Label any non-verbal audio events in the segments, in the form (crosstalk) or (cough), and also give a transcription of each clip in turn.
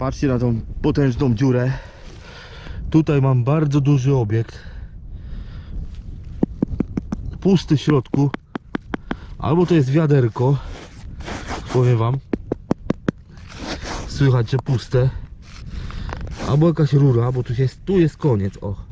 Patrzcie na tą potężną dziurę. Tutaj mam bardzo duży obiekt. Pusty w środku. Albo to jest wiaderko. Powiem wam. Słychać, że puste. Albo jakaś rura, bo tu jest, tu jest koniec. O.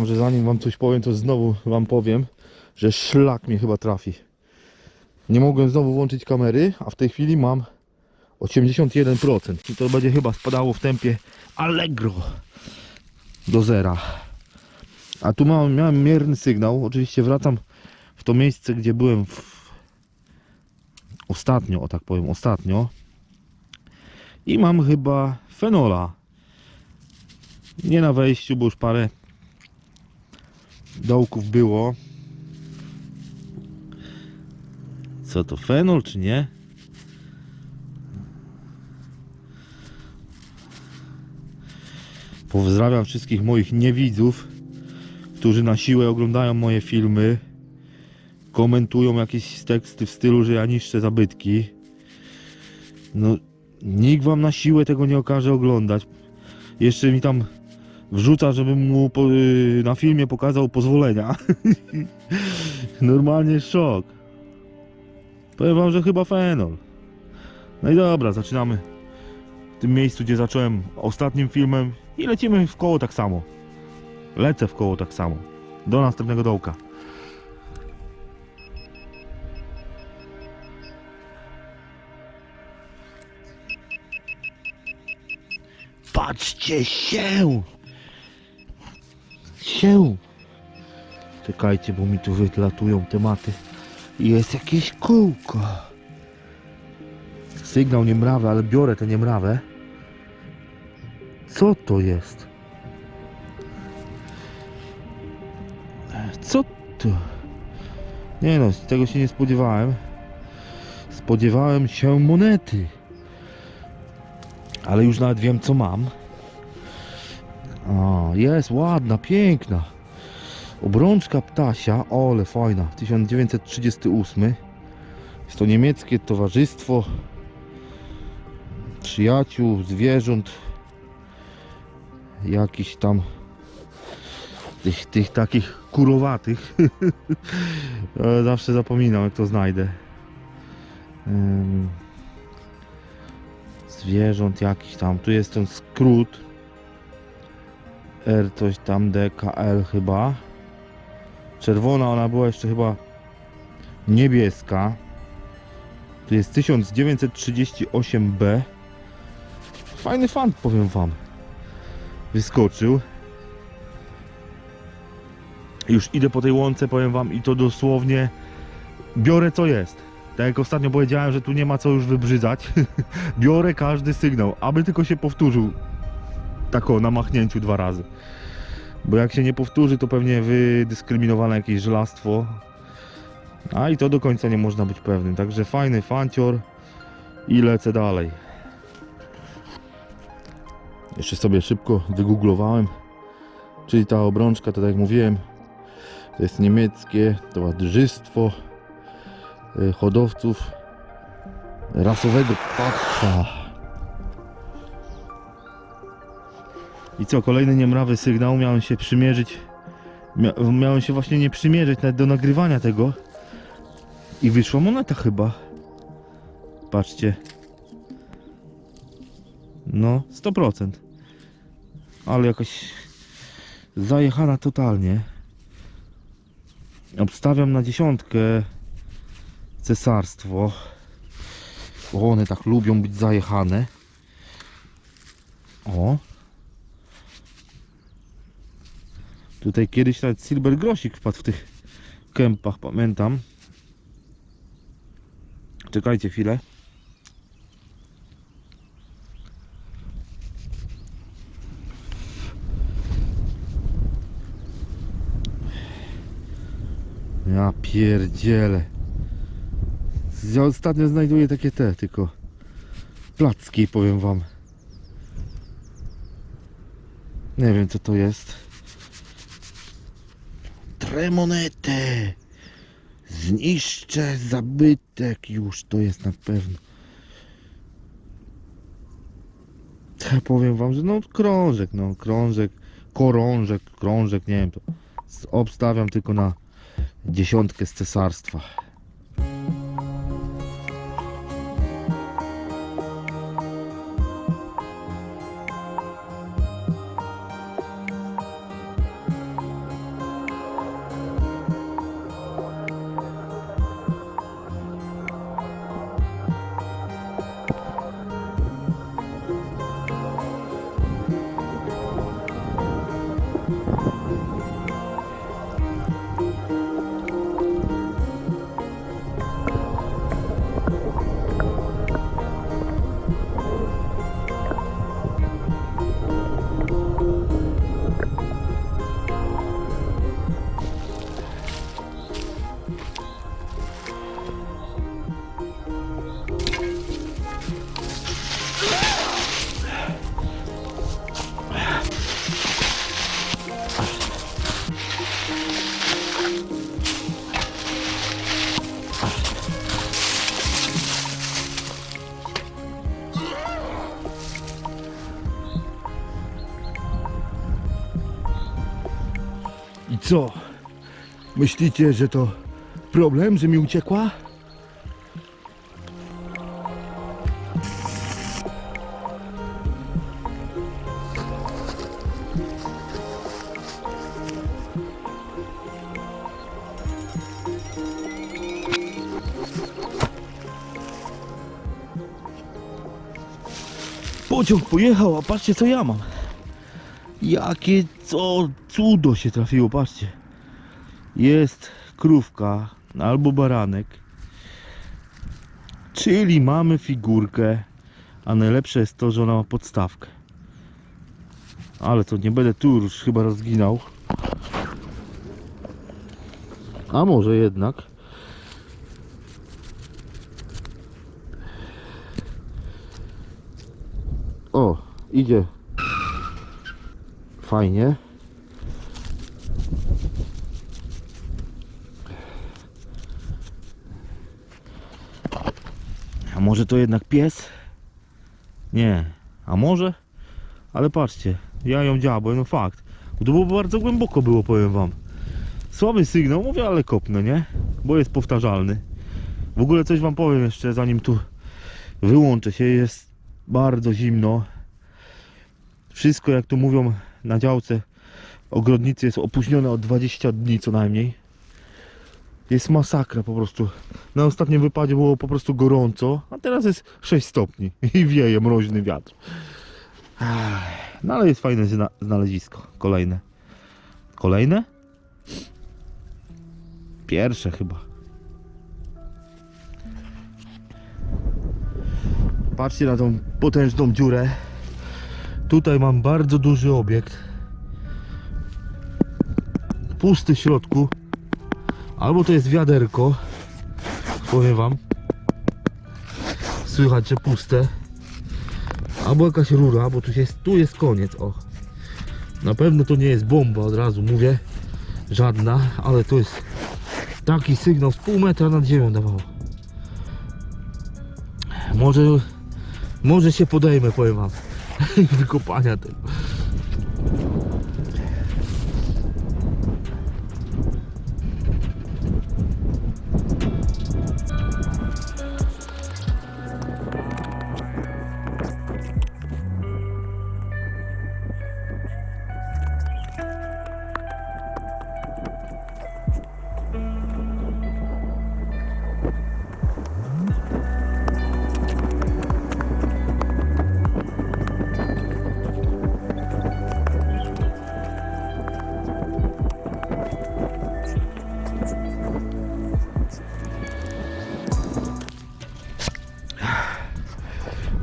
wam, że zanim wam coś powiem, to znowu wam powiem, że szlak mnie chyba trafi. Nie mogłem znowu włączyć kamery, a w tej chwili mam 81% i to będzie chyba spadało w tempie allegro do zera. A tu mam, miałem mierny sygnał. Oczywiście wracam w to miejsce, gdzie byłem w... ostatnio, o tak powiem, ostatnio. I mam chyba fenola. Nie na wejściu, bo już parę dołków było. Co to, fenol czy nie? Pozdrawiam wszystkich moich niewidzów, którzy na siłę oglądają moje filmy, komentują jakieś teksty w stylu, że ja niszczę zabytki. No, nikt wam na siłę tego nie okaże oglądać. Jeszcze mi tam wrzuca, żebym mu po, y, na filmie pokazał pozwolenia. (laughs) Normalnie szok. Powiem wam, że chyba fenol. No i dobra, zaczynamy w tym miejscu, gdzie zacząłem ostatnim filmem i lecimy w koło tak samo. Lecę w koło tak samo. Do następnego dołka. Patrzcie się! Się! Czekajcie, bo mi tu wytlatują tematy. Jest jakieś kółko. Sygnał niemrawy, ale biorę tę niemrawę. Co to jest? Co to? Nie no, tego się nie spodziewałem. Spodziewałem się monety. Ale już nawet wiem co mam. O, jest ładna, piękna. Obrączka ptasia, o, ale fajna, 1938. Jest to niemieckie towarzystwo przyjaciół, zwierząt, jakichś tam tych, tych takich kurowatych. (laughs) Zawsze zapominam jak to znajdę. Zwierząt jakiś tam, tu jest ten skrót R coś tam DKL chyba. Czerwona ona była jeszcze chyba niebieska. Tu jest 1938B fajny fan powiem wam. Wyskoczył. Już idę po tej łące powiem wam i to dosłownie biorę co jest. Tak jak ostatnio powiedziałem, że tu nie ma co już wybrzydzać. (laughs) Biorę każdy sygnał, aby tylko się powtórzył tak o, na machnięciu dwa razy bo jak się nie powtórzy, to pewnie wydyskryminowane jakieś żelastwo. A i to do końca nie można być pewnym. Także fajny fancior i lecę dalej. Jeszcze sobie szybko wygooglowałem. Czyli ta obrączka, to tak jak mówiłem, to jest niemieckie towarzystwo y, hodowców rasowego ptaka. I co, kolejny niemrawy sygnał, miałem się przymierzyć, mia miałem się właśnie nie przymierzyć nawet do nagrywania tego i wyszła moneta chyba. Patrzcie. No, 100%. Ale jakoś zajechana totalnie. Obstawiam na dziesiątkę cesarstwo. Bo one tak lubią być zajechane. O. Tutaj kiedyś nawet Silver Grosik wpadł w tych kępach, pamiętam. Czekajcie chwilę. Ja pierdzielę. Ja ostatnio znajduję takie te, tylko placki, powiem wam. Nie wiem co to jest. Tremonetę! Zniszczę zabytek już, to jest na pewno. Ja powiem wam, że no krążek, no krążek, korążek, krążek, nie wiem, to obstawiam tylko na dziesiątkę z cesarstwa. I co? Myślicie, że to problem, że mi uciekła? Pociąg pojechał, a patrzcie co ja mam. Jakie co cudo się trafiło, patrzcie. Jest krówka albo baranek. Czyli mamy figurkę, a najlepsze jest to, że ona ma podstawkę. Ale to nie będę tu już chyba rozginał. A może jednak. O, idzie Fajnie. A może to jednak pies? Nie. A może? Ale patrzcie, ja ją dziabłem, no fakt. To było bardzo głęboko było, powiem wam. Słaby sygnał, mówię, ale kopnę, nie? Bo jest powtarzalny. W ogóle coś wam powiem jeszcze, zanim tu wyłączę się. Jest bardzo zimno. Wszystko, jak tu mówią na działce ogrodnicy, jest opóźnione o 20 dni co najmniej. Jest masakra po prostu. Na ostatnim wypadzie było po prostu gorąco, a teraz jest 6 stopni (laughs) i wieje mroźny wiatr. No ale jest fajne zna- znalezisko. Kolejne. Kolejne? Pierwsze chyba. Patrzcie na tą potężną dziurę. Tutaj mam bardzo duży obiekt. Pusty w środku. Albo to jest wiaderko. Powiem wam. Słychać, że puste. Albo jakaś rura, bo tu jest, tu jest koniec. O. Na pewno to nie jest bomba, od razu mówię. Żadna, ale to jest taki sygnał z pół metra nad ziemią dawało. Może, może się podejmę, powiem wam. (laughs) wykopania tego.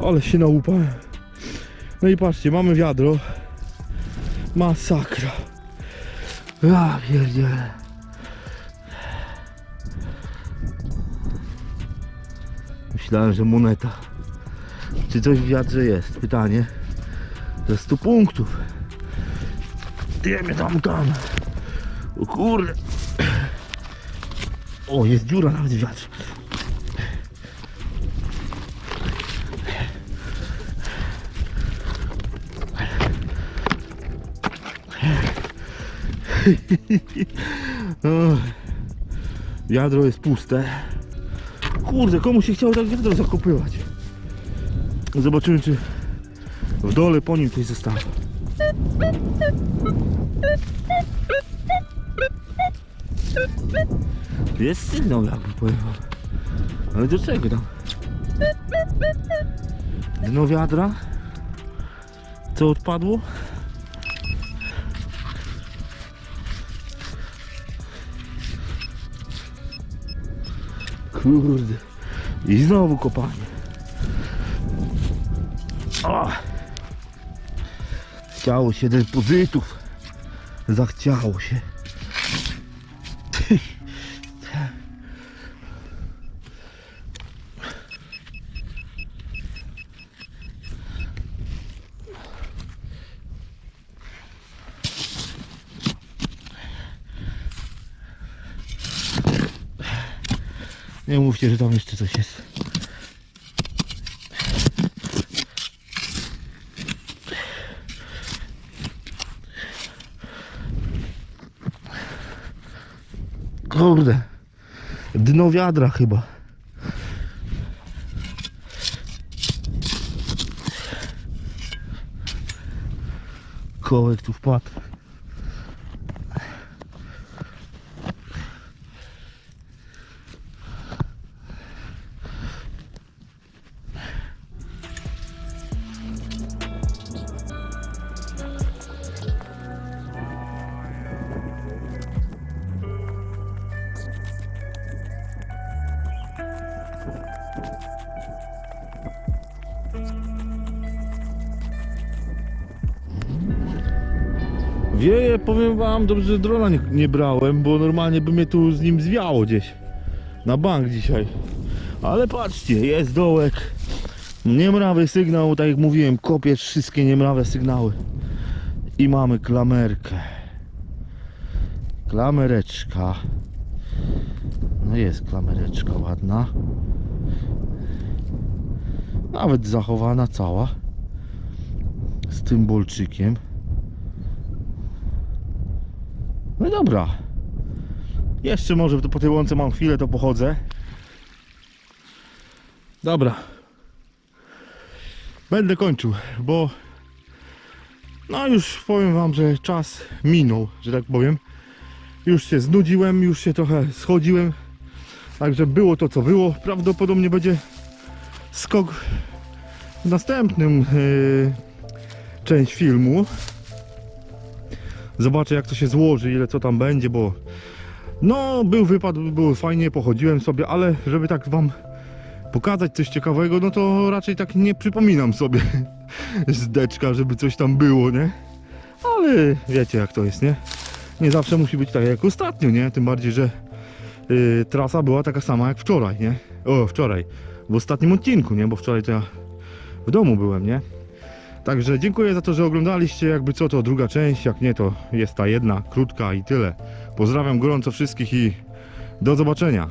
ale się naupałem. No i patrzcie, mamy wiadro. Masakra. Ja pierdziele. Myślałem, że moneta. Czy coś w wiadrze jest? Pytanie. Ze 100 punktów. Dymy tam, tam. O kurde. O, jest dziura nawet w wiatrze. (laughs) O, Wiadro jest puste. Kurde, komu się chciało tak wiadro zakopywać? Zobaczymy, czy w dole po nim coś zostało. Jest sygnał jakby wam. Ale do czego tam? Dno wiadra? Co odpadło? Kurde. I znowu kopanie. O! Chciało się depozytów. Zachciało się. Nie mówcie, że tam jeszcze coś jest. Kurde. Dno wiadra chyba. Kołek tu wpadł. Powiem wam, dobrze, że drona nie, nie brałem, bo normalnie by mnie tu z nim zwiało gdzieś. Na bank dzisiaj. Ale patrzcie, jest dołek. Niemrawy sygnał, tak jak mówiłem, kopię wszystkie niemrawe sygnały. I mamy klamerkę. Klamereczka. No jest klamereczka ładna. Nawet zachowana cała. Z tym bolczykiem. No dobra. Jeszcze może po tej łące mam chwilę, to pochodzę. Dobra. Będę kończył, bo no już powiem wam, że czas minął, że tak powiem. Już się znudziłem, już się trochę schodziłem. Także było to co było. Prawdopodobnie będzie skok w następnym yy, część filmu. Zobaczę jak to się złoży, ile co tam będzie, bo no był wypad, było fajnie, pochodziłem sobie, ale żeby tak wam pokazać coś ciekawego, no to raczej tak nie przypominam sobie (laughs) z deczka, żeby coś tam było, nie? Ale wiecie jak to jest, nie? Nie zawsze musi być tak jak ostatnio, nie? Tym bardziej, że yy, trasa była taka sama jak wczoraj, nie? O, wczoraj. W ostatnim odcinku, nie? Bo wczoraj to ja w domu byłem, nie? Także dziękuję za to, że oglądaliście. Jakby co to druga część, jak nie to jest ta jedna, krótka i tyle. Pozdrawiam gorąco wszystkich i do zobaczenia.